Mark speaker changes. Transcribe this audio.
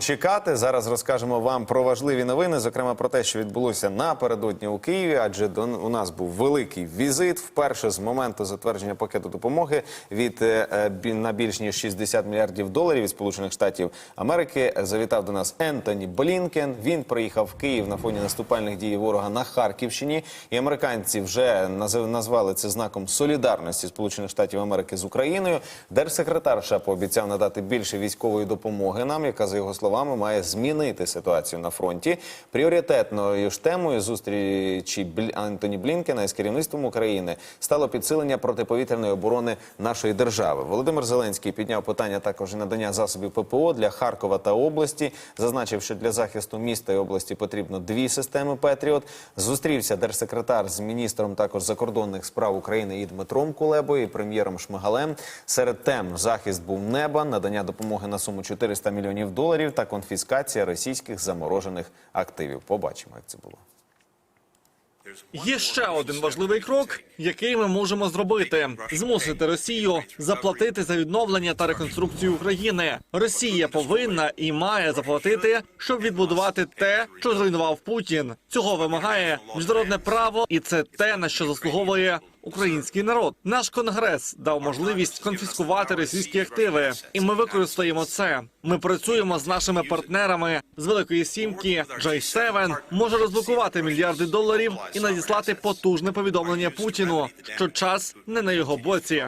Speaker 1: Чекати зараз розкажемо вам про важливі новини, зокрема про те, що відбулося напередодні у Києві. Адже до у нас був великий візит. Вперше з моменту затвердження пакету допомоги від е, е, на більш ніж 60 мільярдів доларів від Сполучених Штатів Америки. Завітав до нас Ентоні Блінкен. Він приїхав в Київ на фоні наступальних дій ворога на Харківщині. І американці вже назвали це знаком солідарності Сполучених Штатів Америки з Україною. Держсекретар США пообіцяв надати більше військової допомоги нам, яка за його словами має змінити ситуацію на фронті. Пріоритетною ж темою зустрічі Антоні Блінкена із керівництвом України стало підсилення протиповітряної оборони нашої держави. Володимир Зеленський підняв питання також і надання засобів ППО для Харкова та області. Зазначив, що для захисту міста і області потрібно дві системи Петріот. Зустрівся держсекретар з міністром також закордонних справ України і Дмитром Кулебою, і прем'єром Шмигалем. Серед тем захист був неба, надання допомоги на суму 400 мільйонів доларів та конфіскація російських заморожених активів. Побачимо, як це було.
Speaker 2: Є ще один важливий крок, який ми можемо зробити: змусити Росію заплатити за відновлення та реконструкцію України. Росія повинна і має заплатити, щоб відбудувати те, що зруйнував Путін. Цього вимагає міжнародне право, і це те, на що заслуговує український народ. Наш конгрес дав можливість конфіскувати російські активи, і ми використаємо це. Ми працюємо з нашими партнерами з Великої Сімки. J7 може розблокувати мільярди доларів і надіслати потужне повідомлення Путіну, що час не на його боці.